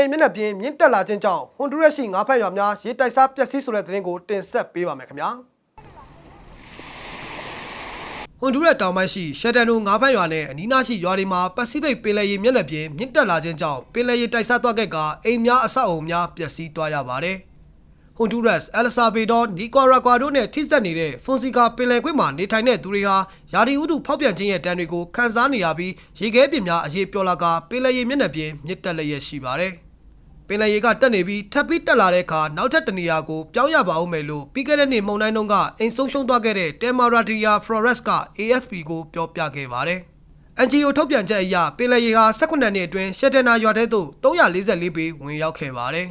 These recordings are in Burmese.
ရေမျက်နှာပြင်မြင့်တက်လာခြင်းကြောင့်ဟွန်ဒူရက်ရှိငါးဖက်ရွာများရေတိုက်စားပျက်စီးဆိုတဲ့သတင်းကိုတင်ဆက်ပေးပါမယ်ခင်ဗျာဟွန်ဒူရက်တောင်ပိုင်းရှိရှက်တန်နိုငါးဖက်ရွာနဲ့အနီးနားရှိရွာတွေမှာပစိဖိတ်ပင်လယ်ရေမျက်နှာပြင်မြင့်တက်လာခြင်းကြောင့်ပင်လယ်ရေတိုက်စားသွားခဲ့ကအိမ်များအဆောက်အအုံများပျက်စီးသွားရပါတယ်ဟွန်ဒူရက်အယ်လ်ဆာဗေဒေါနီကွာရာကွာတို့နဲ့ထိစပ်နေတဲ့ဖွန်စီကာပင်လယ်ကွေ့မှာနေထိုင်တဲ့သူတွေဟာယာဒီဥတုဖောက်ပြန်ခြင်းရဲ့တန်တွေကိုခန်းစားနေရပြီးရေခဲပြင်များအရေးပြောလာကပင်လယ်ရေမျက်နှာပြင်မြင့်တက်လျက်ရှိပါတယ်။ ပင်လယ်ရေကတက်နေပြီးထပ်ပြီးတက်လာတဲ့အခါနောက်ထပ်တနေရာကိုပြောင်းရပါဦးမယ်လို့ပြီးခဲ့တဲ့နှစ်မုန်တိုင်းတုန်းကအိမ်ဆုံးရှုံးသွားခဲ့တဲ့ Temeraria Flores က AFP ကိုပြောပြခဲ့ပါတယ်။ NGO ထုတ်ပြန်ချက်အရပင်လယ်ရေဟာ18နှစ်အတွင်းရှက်တနာရွာထဲသို့344ပေဝင်ရောက်ခဲ့ပါတယ်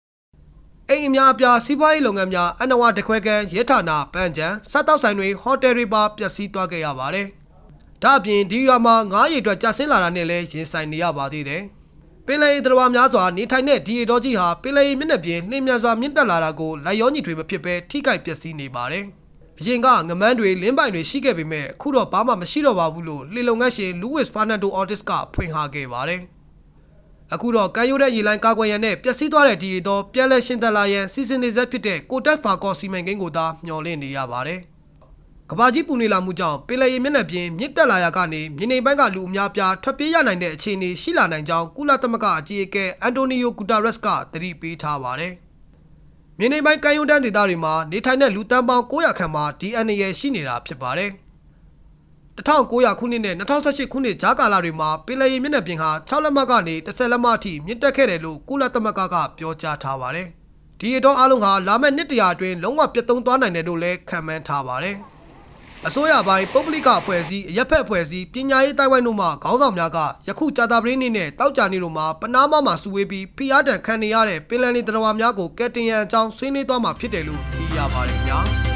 ။အိမ်အများအပြားစီးပွားရေးလုပ်ငန်းများအနဝတခွဲကန်ရဲဌာနပန်းချံစားတောက်ဆိုင်တွေဟိုတယ်တွေပါပျက်စီးသွားခဲ့ရပါတယ်။ဒါအပြင်ဒီရွာမှာငားရီအတွက်ကြာဆင်းလာတာနဲ့လည်းရင်ဆိုင်နေရပါသေးတယ်။ ပင်လယ်ရေသတ္တဝါများစွာနေထိုင်တဲ့ဒီရေတော်ကြီးဟာပင်လယ်ရေမျက်နှာပြင်နှင်းမြန်စွာမြင့်တက်လာတာကိုလိုက်ရောညီထွေမဖြစ်ဘဲထိခိုက်ပျက်စီးနေပါတယ်။အရင်ကငမန်းတွေလင်းပိုင်တွေရှိခဲ့ပေမဲ့အခုတော့ဘာမှမရှိတော့ပါဘူးလို့လှေလုံငန်းရှင်လူးဝစ်ဖာနန်ဒိုအော်တစ်ကဖွင့်ဟခဲ့ပါတယ်။အခုတော့ကန်ရိုးတဲ့ရေလိုင်းကာကွယ်ရန်နဲ့ပျက်စီးသွားတဲ့ဒီရီတော့ပြန်လည်ရှင်သက်လာရန်စီစဉ်နေဆက်ဖြစ်တဲ့ကိုတက်ဖာကော့စီမံကိန်းကိုသာမျှော်လင့်နေရပါတယ်။ ကဘာကြီးပူနေလာမှုကြောင့်ပင်လယ်ရေမျက်နှာပြင်မြင့်တက်လာရာကနေမြေနေပိုင်းကလူအများပြားထွက်ပြေးရနိုင်တဲ့အခြေအနေရှိလာနိုင်ကြောင်းကုလသမဂ္ဂအကြီးအကဲအန်တိုနီယိုဂူတာရက်စ်ကသတိပေးထားပါတယ်။မြေနေပိုင်းကန်ရိုးတန်းဒေသတွေမှာနေထိုင်တဲ့လူတန်းပေါင်း900ခန့်မှာ DNA ရှိနေတာဖြစ်ပါတယ်။1900ခုနှစ်နဲ့2018ခုနှစ်ကြားကာလတွေမှာပင်လယ်ရေမျက်နှာပြင်ဟာ6လက်မကနေ10လက်မအထိမြင့်တက်ခဲ့တယ်လို့ကုလသမဂ္ဂကပြောကြားထားပါတယ်။ဒီအတော့အလုံးဟာလာမယ့်နှစ်တရာအတွင်းလုံးဝပြတ်သုံးသွားနိုင်တယ်လို့လည်းခန့်မှန်းထားပါတယ်။ အစိုးရပိုင်းပုဂ္ဂလိကအဖွဲ့အစည်းအရက်ဖက်အဖွဲ့အစည်းပညာရေးတိုင်ဝိုင်းတို့မှခေါင်းဆောင်များကယခုကြာတာပရင်းနေ့နဲ့တောက်ကြနေတို့မှာပနားမမှာစုဝေးပြီးဖိအားတံခံနေရတဲ့ပင်လယ်နေသတ္တဝါများကိုကယ်တင်ရန်အကြောင်းဆွေးနွေးသွားမှာဖြစ်တယ်လို့သိရပါတယ်ညာ။